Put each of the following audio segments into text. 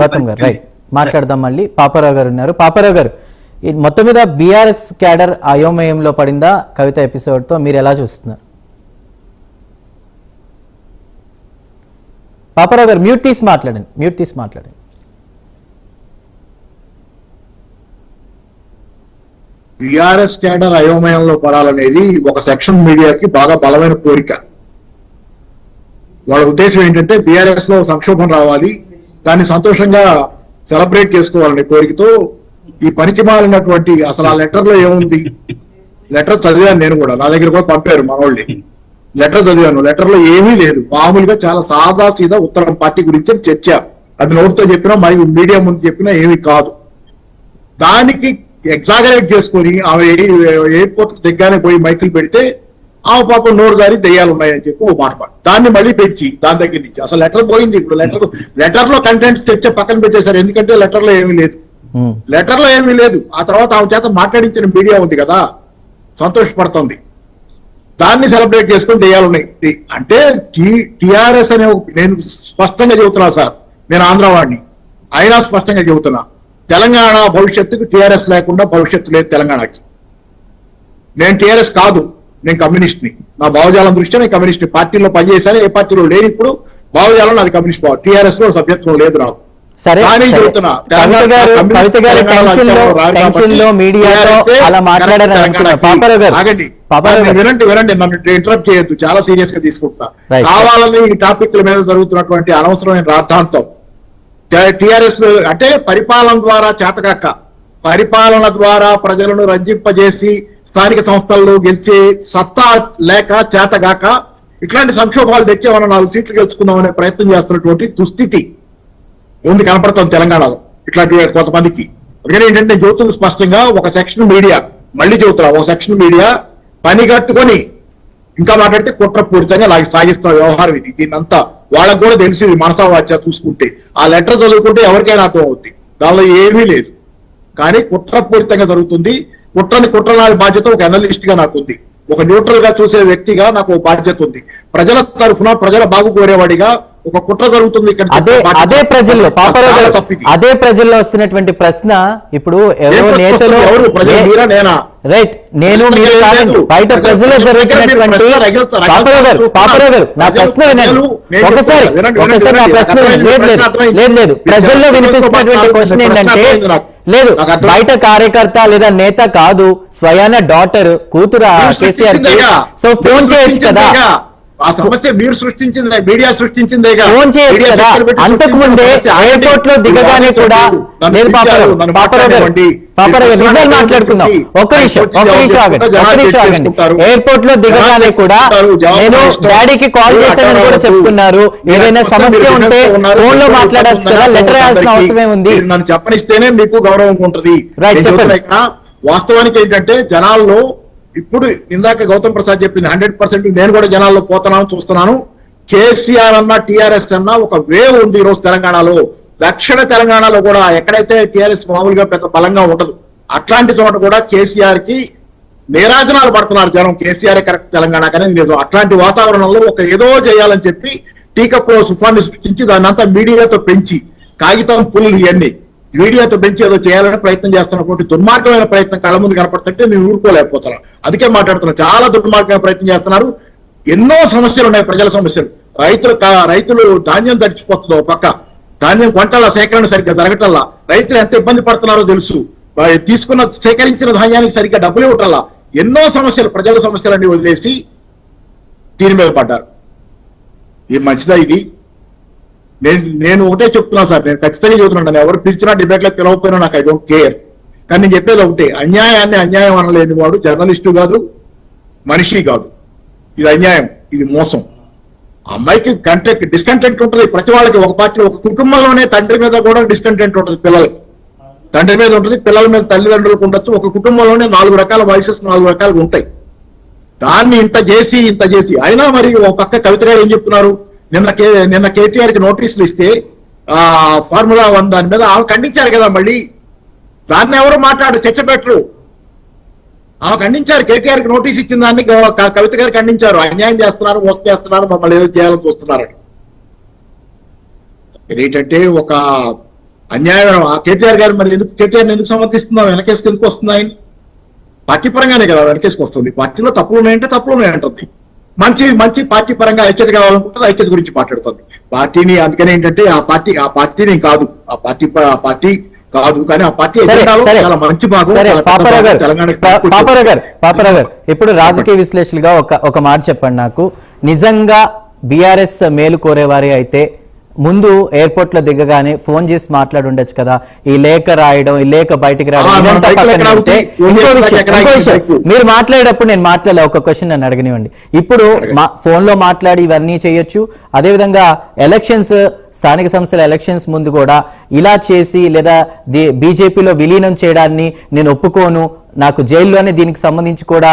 గౌతమ్ గారు. రైట్. మాట్లాడదాం మళ్ళీ. పాపారావు గారు ఉన్నారు. పాపారావు గారు ఈ మొత్తం మీద బీఆర్ఎస్ క్యాడర్ అయోమయంలో పడిందా? కవిత ఎపిసోడ్తో మీరు ఎలా చూస్తున్నారు? పాపారావు గారు మ్యూట్ తీసి మాట్లాడండి. మ్యూట్ తీసి మాట్లాడండి. బీఆర్ఎస్ క్యాడర్ అయోమయంలో పడాలనేది ఒక సెక్షన్ మీడియాకి బాగా బలమైన కోరిక. వాళ్ళ ఉద్దేశం ఏంటంటే బీఆర్ఎస్లో సంక్షోభం రావాలి. దాన్ని సంతోషంగా సెలబ్రేట్ చేసుకోవాలనే కోరికతో ఈ పనికి మాలినటువంటి అసలు ఆ లెటర్లో ఏముంది? లెటర్ చదివాను నేను కూడా. నా దగ్గర కూడా పంపారు మనోళ్ళని లెటర్ చదివాను. లెటర్లో ఏమీ లేదు. మామూలుగా చాలా సాదా సీదా ఉత్తరం పార్టీ గురించి చర్చ. అది నోటితో చెప్పినా మరియు మీడియా ముందు చెప్పినా ఏమీ కాదు. దానికి ఎగ్జాగరేట్ చేసుకొని ఆమె ఎయిర్పోర్ట్ దగ్గరనే పోయి మైకులు పెడితే ఆమె పాపం నోరు జారి దెయ్యాలు ఉన్నాయని చెప్పి ఓ మాట. దాన్ని మళ్ళీ పెంచి దాని దగ్గర నుంచి అసలు లెటర్ పోయింది ఇప్పుడు. లెటర్ లెటర్లో కంటెంట్స్ చర్చ పక్కన పెట్టేశారు. ఎందుకంటే లెటర్లో ఏమీ లేదు. లెటర్లో ఏమీ లేదు. ఆ తర్వాత ఆమె చేత మాట్లాడించిన మీడియా ఉంది కదా సంతోషపడుతుంది. దాన్ని సెలబ్రేట్ చేసుకొని దెయ్యాలున్నాయి. ఇది- అంటే టిఆర్ఎస్ అనే నేను స్పష్టంగా చెబుతున్నా సార్. నేను ఆంధ్రవాడిని అయినా స్పష్టంగా చెబుతున్నా. తెలంగాణ భవిష్యత్తుకు టిఆర్ఎస్ లేకుండా భవిష్యత్తు లేదు తెలంగాణకి. నేను టిఆర్ఎస్ కాదు. నేను కమ్యూనిస్ట్ని నా భావజాలం దృష్ట్యా నేను కమ్యూనిస్ట్ని. పార్టీలో పనిచేశాను ఏ పార్టీలో లేని ఇప్పుడు భావజాలం నాది కమ్యూనిస్ట్ భావం టిఆర్ఎస్లో సభ్యత్వం లేదు నాకు. సరే కవిత గారు కవిత గారు టెన్షన్లో టెన్షన్లో అలా వినండి వినండి నన్ను ఇంటరప్ట్ చేయొద్దు. చాలా సీరియస్గా తీసుకుంటున్నా. కావాలని ఈ టాపిక్ల మీద జరుగుతున్నటువంటి అనవసరమైన రాద్ధాంతం. టిఆర్ఎస్ అంటే పరిపాలన ద్వారా చేతకాక పరిపాలన ద్వారా ప్రజలను రంజింపజేసి స్థానిక సంస్థల్లో గెలిచే సత్తా లేక చేతగాక ఇట్లాంటి సంక్షోభాలు తెచ్చి మనం నాలుగు సీట్లు గెలుచుకుందాం అనే ప్రయత్నం చేస్తున్నటువంటి దుస్థితి ఉంది కనపడుతుంది తెలంగాణలో ఇట్లాంటి కొంతమందికి. అందుకని ఏంటంటే జ్యోతులు స్పష్టంగా ఒక సెక్షన్ మీడియా మళ్ళీ చెబుతున్నా ఒక సెక్షన్ మీడియా పని కట్టుకొని ఇంకా మాట్లాడితే కుట్రపూరితంగా అలాగే సాగిస్తున్న వ్యవహారం ఇది. దీన్నంతా వాళ్ళకు కూడా తెలిసింది మనసావాచ చూసుకుంటే. ఆ లెటర్ చదువుకుంటే ఎవరికైనా అర్థం అవుతుంది దానిలో ఏమీ లేదు. కానీ కుట్రపూరితంగా జరుగుతుంది. కుట్రని కుట్రలాడి బాధ్యత ఒక అనలిస్ట్గా నాకు ఉంది ఒక న్యూట్రల్గా చూసే వ్యక్తిగా నాకు బాధ్యత ఉంది ప్రజల తరఫున ప్రజల బాగు కోరేవాడిగా ఒక కుట్ర జరుగుతుంది ఇక్కడ అదే అదే ప్రజల్లో. అదే ప్రజల్లో వస్తున్నటువంటి ప్రశ్న ఇప్పుడు ఎవరో నేతలు వస్తుంది? ఎవరు ప్రజలు మీరా నేనా రైట్ నేను మీరు. బయట ప్రజలు- ప్రజల్లో జరుగుతున్నటువంటి పాపారావు గారు. పాపారావు గారు నా ప్రశ్న వినండి ఒకసారి ఒకసారి నా ప్రశ్న లేదు లేదు. లేదు ప్రజల్లో వినిపిస్తున్నటువంటి క్వశ్చన్ ఏంటంటే. లేదు. బయట కార్యకర్త లేదా నేత కాదు స్వయాన డాటర్ కూతురు కేసీఆర్. సో ఫోన్ చేయొచ్చు కదా. ఆ సమస్య మీరు సృష్టించింది మీడియా సృష్టించిందేగా ఫోన్ చేయొచ్చు కదా అంతకు ముందే. ఎయిర్పోర్ట్లో దిగగానే. కూడా నేను నిజాలు మాట్లాడుకుందాం. ఒక్క నిమిషం ఒక్క నిమిషం ఆగండి ఒక్క నిమిషం ఆగండి. ఎయిర్పోర్ట్లో దిగగానే కూడా నేను. డాడీకి కాల్ చేశానని కూడా. చెప్పుకున్నారు మీరు ఏదైనా సమస్య ఉంటే. ఫోన్లో మాట్లాడచ్చు కదా. లెటర్ రాయాల్సిన అందరికీ. అవసరం ఉంది నన్ను చెప్పనిస్తేనే మీకు గౌరవం ఉంటుంది నేను చెప్పండి. వాస్తవానికి ఏంటంటే జనాల్లో ఇప్పుడు ఇందాక గౌతమ్ ప్రసాద్ చెప్పింది హండ్రెడ్ పర్సెంట్ నేను కూడా జనాల్లో పోతున్నాను చూస్తున్నాను. కేసీఆర్ అన్న టీఆర్ఎస్ అన్న ఒక వేవ్ ఉంది ఈరోజు రోజు తెలంగాణలో. దక్షిణ తెలంగాణలో కూడా ఎక్కడైతే టీఆర్ఎస్ మామూలుగా పెద్ద బలంగా ఉండదు అట్లాంటి చోట కూడా కేసీఆర్కి నీరాజనాలు పడుతున్నారు జనం. కేసీఆర్ కరెక్ట్ తెలంగాణ అనేది నిజం. అట్లాంటి వాతావరణంలో ఒక ఏదో చేయాలని చెప్పి టీకప్లో సుఫాన్ని సృష్టించి దాన్ని అంతా మీడియాతో పెంచి కాగితం పుల్లు ఇవన్నీ. మీడియాతో పెంచి ఏదో చేయాలని ప్రయత్నం చేస్తున్నటువంటి దుర్మార్గమైన ప్రయత్నం కళ్ళ ముందు కనపడుతుంటే నేను ఊరుకోలేకపోతున్నాను అందుకే మాట్లాడుతున్నా. చాలా దుర్మార్గమైన ప్రయత్నం చేస్తున్నారు. ఎన్నో సమస్యలు ఉన్నాయి ప్రజల సమస్యలు. రైతులు రైతులు ధాన్యం తడిచిపోతుందో పక్క. ధాన్యం కొంటల సేకరణ సరిగ్గా జరగటల్లా. రైతులు ఎంత ఇబ్బంది పడుతున్నారో తెలుసు. తీసుకున్న సేకరించిన ధాన్యానికి సరిగ్గా డబ్బులు ఇవ్వటల్లా. ఎన్నో సమస్యలు ప్రజల సమస్యలన్నీ వదిలేసి దీని మీద పడ్డారు. ఇది మంచిదా ఇది? నేను నేను ఒకటే చెప్తున్నాను సార్ నేను ఖచ్చితంగా చెబుతున్నాను నేను ఎవరు పిలిచినా డిబేట్లో పిలవకపోయినా నాకు ఐ డోంట్ కేర్. కానీ నేను చెప్పేది ఒకటే అన్యాయాన్ని అన్యాయం అనలేని వాడు జర్నలిస్టు కాదు మనిషి కాదు. ఇది అన్యాయం ఇది మోసం. అమ్మాయికి కంటెంట్ డిస్కంటెంట్ ఉంటుంది. ప్రతి వాళ్ళకి ఒక పార్టీ ఒక కుటుంబంలోనే తండ్రి మీద కూడా డిస్కంటెంట్ ఉంటుంది పిల్లలకి. తండ్రి మీద ఉంటుంది పిల్లల మీద తల్లిదండ్రులకు ఉండొచ్చు. ఒక కుటుంబంలోనే నాలుగు రకాల వాయిసెస్ నాలుగు రకాలుగా ఉంటాయి. దాన్ని ఇంత చేసి ఇంత చేసి అయినా మరి ఒక పక్క కవిత గారు ఏం చెప్తున్నారు? నిన్న కే నిన్న కేటీఆర్కి నోటీసులు ఇస్తే ఆ ఫార్ములా వన్ దాని మీద ఆమె ఖండించారు కదా మళ్ళీ. దాన్ని ఎవరు మాట్లాడు చర్చ పెట్టరు. ఆమె ఖండించారు. కేటీఆర్కి నోటీస్ ఇచ్చిన దాన్ని కవిత గారు ఖండించారు. అన్యాయం చేస్తున్నారు మోసం చేస్తున్నారు మమ్మల్ని ఏదో చేయాలని చూస్తున్నారని. ఏంటంటే ఒక అన్యాయం. కేటీఆర్ గారు మరి ఎందుకు కేటీఆర్ ఎందుకు సమర్థిస్తున్నాం వెనకేసుకు ఎందుకు వస్తున్నాయని పార్టీ పరంగానే కదా వెనకేసుకు వస్తుంది. పార్టీలో తప్పులు ఉన్నాయంటే తప్పులు ఉన్నాయంటుంది. మంచి మంచి పార్టీ పరంగా ఐక్యత కావాలనుకుంటుంది ఐక్యత గురించి మాట్లాడుతుంది. పార్టీని అందుకని ఏంటంటే ఆ పార్టీ ఆ పార్టీని కాదు. ఆ పార్టీ ఆ పార్టీ కాదు కానీ ఆ పార్టీ చాలా మంచి పాపరావు గారు. పాపరావు గారు పాపరావు గారు ఇప్పుడు రాజకీయ విశ్లేషకులుగా ఒక ఒక మాట చెప్పండి నాకు. నిజంగా బీఆర్ఎస్ మేలు కోరేవారే అయితే ముందు ఎయిర్పోర్ట్లో దిగగానే ఫోన్ చేసి మాట్లాడి ఉండొచ్చు కదా. ఈ లేఖ రాయడం ఈ లేఖ బయటికి బైకు? మీరు మాట్లాడేటప్పుడు నేను మాట్లాడలే ఒక క్వశ్చన్ నన్ను అడగనివ్వండి. ఇప్పుడు మా ఫోన్లో మాట్లాడి ఇవన్నీ చేయొచ్చు. అదేవిధంగా ఎలక్షన్స్ స్థానిక సంస్థల ఎలక్షన్స్ ముందు కూడా ఇలా చేసి లేదా బీజేపీలో విలీనం చేయడాన్ని నేను ఒప్పుకోను. నాకు జైల్లోనే దీనికి సంబంధించి కూడా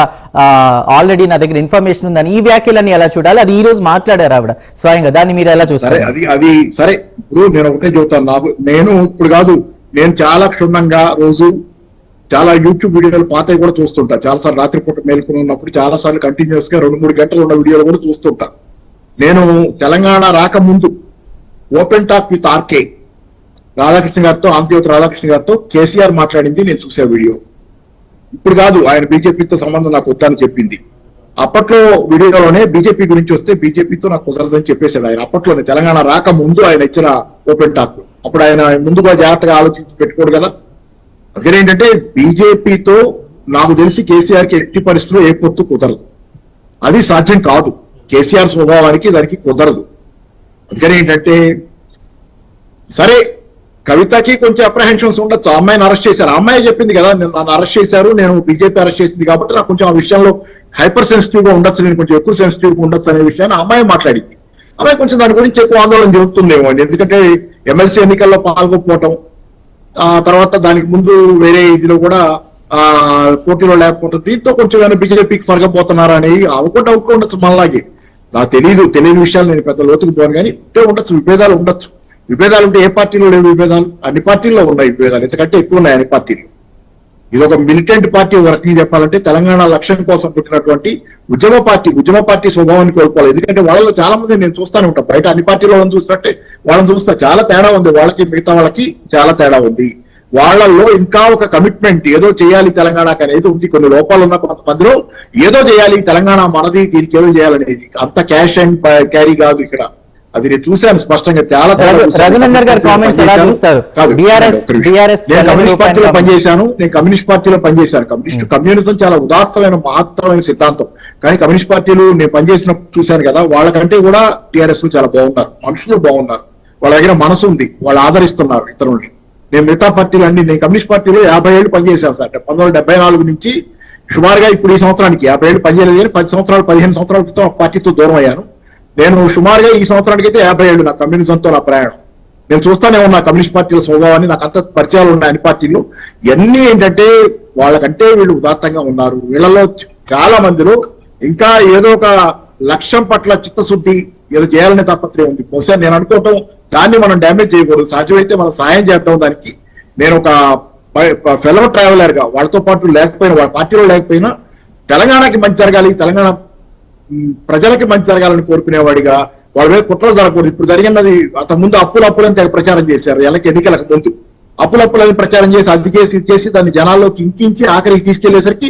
ఆల్రెడీ నా దగ్గర ఇన్ఫర్మేషన్ ఉందని ఈ వ్యాఖ్యలన్నీ ఎలా చూడాలి? అది ఈ రోజు మాట్లాడారు ఆవిడ. స్వయంగా దాన్ని మీరు ఎలా చూస్తారు? అది అది సరే. ఇప్పుడు నేను ఒకటే చెబుతాను. నాకు నేను ఇప్పుడు కాదు నేను చాలా క్షుణ్ణంగా రోజు చాలా యూట్యూబ్ వీడియోలు పాతవి కూడా చూస్తుంటా. చాలా సార్లు రాత్రిపూట మేల్కొని ఉన్నప్పుడు చాలా సార్లు కంటిన్యూస్గా రెండు మూడు గంటలు ఉన్న వీడియోలు కూడా చూస్తుంటా. నేను తెలంగాణ రాకముందు open talk with RK Radhakrishna గారితో ఆంధ్రజ్యోతి రాధాకృష్ణ గారితో కేసీఆర్ మాట్లాడింది నేను చూసే వీడియో. ఇప్పుడు కాదు ఆయన బీజేపీతో సంబంధం నాకు వద్దని చెప్పింది. అప్పట్లో వీడియోలోనే బీజేపీ గురించి వస్తే బీజేపీతో నాకు కుదరదని చెప్పేశాడు ఆయన. అప్పట్లోనే తెలంగాణ రాక ముందు ఆయన ఇచ్చిన ఓపెన్ టాక్. అప్పుడు ఆయన ముందుగా జాగ్రత్తగా ఆలోచించి పెట్టుకోడు కదా. అదేంటంటే బీజేపీతో నాకు తెలిసి కేసీఆర్కి ఎట్టి పరిస్థితుల్లో ఏ పొత్తు కుదరదు. అది సాధ్యం కాదు. కేసీఆర్ స్వభావానికి దానికి కుదరదు. అందుకని ఏంటంటే సరే కవితకి కొంచెం అప్రహెన్షన్స్ ఉండొచ్చు. ఆ అమ్మాయిని అరెస్ట్ చేశారు. ఆ అమ్మాయి చెప్పింది కదా నేను నన్ను అరెస్ట్ చేశారు నేను బీజేపీ అరెస్ట్ చేసింది కాబట్టి నాకు కొంచెం ఆ విషయంలో హైపర్ సెన్సిటివ్గా ఉండొచ్చు నేను కొంచెం ఎక్కువ సెన్సిటివ్గా ఉండొచ్చు అనే విషయాన్ని అమ్మాయి మాట్లాడింది. అమ్మాయి కొంచెం దాని గురించి ఎక్కువ ఆందోళన చెబుతుందేమో అండి. ఎందుకంటే ఎమ్మెల్సీ ఎన్నికల్లో పాల్గొకపోవటం ఆ తర్వాత దానికి ముందు వేరే ఇదిలో కూడా ఆ పోటీలో లేకపోవటం దీంతో కొంచెం ఏమైనా బీజేపీకి ఫరగపోతున్నారా అనేది అవకుండా డౌట్ ఉండొచ్చు. మనలాగే నాకు తెలియదు తెలియని విషయాలు నేను పెద్ద లోతుకు పోను కానీ ఉంటే ఉండొచ్చు విభేదాలు ఉండొచ్చు. విభేదాలు ఉంటే ఏ పార్టీలో లేవు విభేదాలు? అన్ని పార్టీల్లో ఉన్నాయి విభేదాలు. ఎందుకంటే ఎక్కువ ఉన్నాయి అన్ని పార్టీలు. ఇది ఒక మిలిటెంట్ పార్టీ వరకు చెప్పాలంటే తెలంగాణ లక్ష్యం కోసం పుట్టినటువంటి ఉద్యమ పార్టీ ఉద్యమ పార్టీ స్వభావాన్ని కోల్పోవాలి. ఎందుకంటే వాళ్ళలో చాలా మంది నేను చూస్తానే ఉంటాను బయట అన్ని పార్టీలో వాళ్ళని చూసినట్టే వాళ్ళని చూస్తా. చాలా తేడా ఉంది. వాళ్ళకి మిగతా వాళ్ళకి చాలా తేడా ఉంది. వాళ్ళల్లో ఇంకా ఒక కమిట్మెంట్ ఏదో చేయాలి తెలంగాణకి అనేది ఉంది. కొన్ని లోపాలు ఉన్న కొంతమందిలో ఏదో చేయాలి తెలంగాణ మనది దీనికి ఏదో చేయాలనేది. అంత క్యాష్ అండ్ క్యారీ కాదు ఇక్కడ. అది నేను చూశాను స్పష్టంగా చాలా గారి ఎలా. చూస్తారు? నేను కమ్యూనిస్ట్ పార్టీలో పనిచేశాను నేను కమ్యూనిస్ట్ పార్టీలో పనిచేశాను. కమ్యూనిస్ట్ కమ్యూనిజం చాలా ఉదాత్తమైన మహత్తరమైన సిద్ధాంతం. కానీ కమ్యూనిస్ట్ పార్టీలు నేను పనిచేసినప్పుడు చూశాను కదా వాళ్ళకంటే కూడా టిఆర్ఎస్ చాలా బాగున్నారు. మనుషులు బాగున్నారు. వాళ్ళ దగ్గర మనసు ఉంది. వాళ్ళు ఆదరిస్తున్నారు ఇతరుల్ని. నేను మిగతా పార్టీలు అన్ని నేను కమ్యూనిస్ట్ పార్టీలో యాభై ఏళ్ళు పనిచేశాను సార్. పంతొమ్మిది వందల డెబ్బై నాలుగు నుంచి సుమారుగా ఇప్పుడు ఈ సంవత్సరానికి యాభై ఏళ్ళు పనిచేయలేదు కానీ పది సంవత్సరాలు పదిహేను సంవత్సరాల క్రితం ఆ పార్టీతో దూరం అయ్యాను. నేను సుమారుగా ఈ సంవత్సరానికి అయితే యాభై ఏళ్ళు నా కమ్యూనిజంతో నా ప్రయాణం. నేను చూస్తానే ఉన్నా కమ్యూనిస్ట్ పార్టీల స్వభావాన్ని నాకు అంత పరిచయాలు ఉన్నాయి అన్ని పార్టీలు. ఇవన్నీ ఏంటంటే వాళ్ళకంటే వీళ్ళు ఉదాత్తంగా ఉన్నారు. వీళ్ళలో చాలా మందిలో ఇంకా ఏదో ఒక లక్ష్యం పట్ల చిత్తశుద్ధి ఏదో చేయాలనే తాపత్రయం ఉంది. బహుశా నేను అనుకోవటం దాన్ని మనం డ్యామేజ్ చేయకూడదు. సాధ్యమైతే మనం సాయం చేద్దాం దానికి. నేను ఒక ఫెలో ట్రావెలర్గా వాళ్ళతో పాటు లేకపోయినా వాళ్ళ పార్టీలో లేకపోయినా తెలంగాణకి మంచి జరగాలి తెలంగాణ ప్రజలకి మంచి జరగాలని కోరుకునేవాడిగా వాళ్ళ మీద కుట్రలు జరగకూడదు. ఇప్పుడు జరిగినది అంత ముందు అప్పులు అప్పులని ప్రచారం చేశారు. ఎలకి ఎన్నికలకు ముందు అప్పులు అప్పులని ప్రచారం చేసి అది చేసి ఇది చేసి దాన్ని జనాల్లోకి ఇంకించి ఆఖరికి తీసుకెళ్ళేసరికి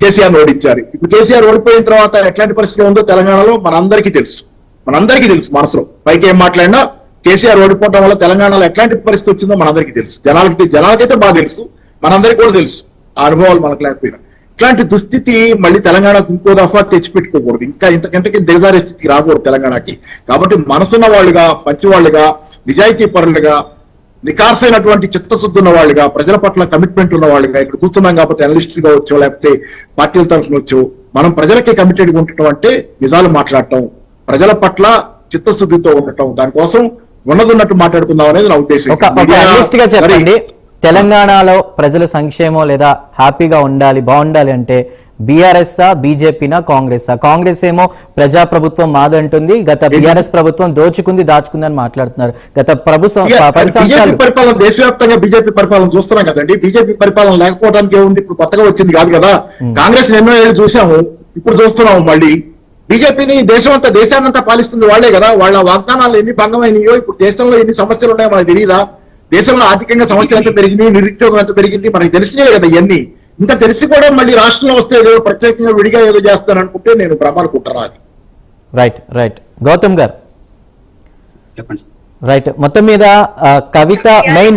కేసీఆర్ ఓడించారు ఇప్పుడు కేసీఆర్ ఓడిపోయిన తర్వాత ఎట్లాంటి పరిస్థితి ఉందో తెలంగాణలో మనందరికీ తెలుసు. మనందరికీ తెలుసు మనసులో. పైకి ఏం మాట్లాడినా కేసీఆర్ ఓడిపోవడం వల్ల తెలంగాణలో ఎట్లాంటి పరిస్థితి వచ్చిందో మనందరికీ తెలుసు. జనాలకి జనాలకైతే బాగా తెలుసు. మనందరికీ కూడా తెలుసు. ఆ అనుభవాలు మనకు లేకపోయినా. ఇట్లాంటి దుస్థితి మళ్ళీ తెలంగాణకు ఇంకో దఫా తెచ్చిపెట్టుకోకూడదు. ఇంకా ఇంతకంటే దిగజారే స్థితికి రాకూడదు తెలంగాణకి. కాబట్టి మనసున్న వాళ్ళుగా మంచివాళ్ళుగా నిజాయితీ పరులుగా నికార్సైనటువంటి చిత్తశుద్ధి ఉన్న వాళ్ళుగా ప్రజల పట్ల కమిట్మెంట్ ఉన్న వాళ్ళుగా ఇక్కడ కూర్చున్నాం కాబట్టి అనలిస్ట్గా వచ్చో లేకపోతే పార్టీల తరఫున వచ్చో మనం ప్రజలకి కమిటెడ్ ఉండటం అంటే నిజాలు మాట్లాడటం ప్రజల పట్ల చిత్తశుద్ధితో ఉండటం. దానికోసం ఉన్నది ఉన్నట్టు మాట్లాడుకుందాం అనేది నా ఉద్దేశం. చెప్పండి. తెలంగాణలో ప్రజల సంక్షేమం లేదా హ్యాపీగా ఉండాలి బాగుండాలి అంటే బీఆర్ఎస్ బీజేపీనా కాంగ్రెస్ కాంగ్రెస్ ఏమో ప్రజా ప్రభుత్వం మాదంటుంది గత బీఆర్ఎస్ ప్రభుత్వం దోచుకుంది దాచుకుంది అని మాట్లాడుతున్నారు. గత ప్రభుత్వం పరిపాలన దేశవ్యాప్తంగా బీజేపీ పరిపాలన చూస్తున్నాం కదండి. బీజేపీ పరిపాలన లేకపోవడానికి ఏముంది? ఇప్పుడు కొత్తగా వచ్చింది కాదు కదా. కాంగ్రెస్ ఎన్నో ఏళ్ళు చూసాము ఇప్పుడు చూస్తున్నాము మళ్ళీ. బీజేపీని దేశం అంతా దేశాన్నంతా పాలిస్తుంది వాళ్ళే కదా. వాళ్ళ వాగ్దానాలు ఎన్ని భంగమైనయో ఇప్పుడు దేశంలో ఎన్ని సమస్యలు ఉన్నాయో మనకు తెలియదా దేశంలో ఆర్థికంగా సమస్యలు ఎంత పెరిగింది నిరుద్యోగం ఎంత పెరిగింది మనకి తెలిసినాయి కదా ఇవన్నీ ఇంకా తెలిసి కూడా మళ్ళీ రాష్ట్రంలో వస్తే ఏదో ప్రత్యేకంగా విడిగా ఏదో చేస్తారనుకుంటే నేను భ్రమాలు కుట్రరా అది. రైట్ రైట్ గౌతమ్ గారు. చెప్పండి. రైట్ మొత్తం మీద కవిత మెయిన్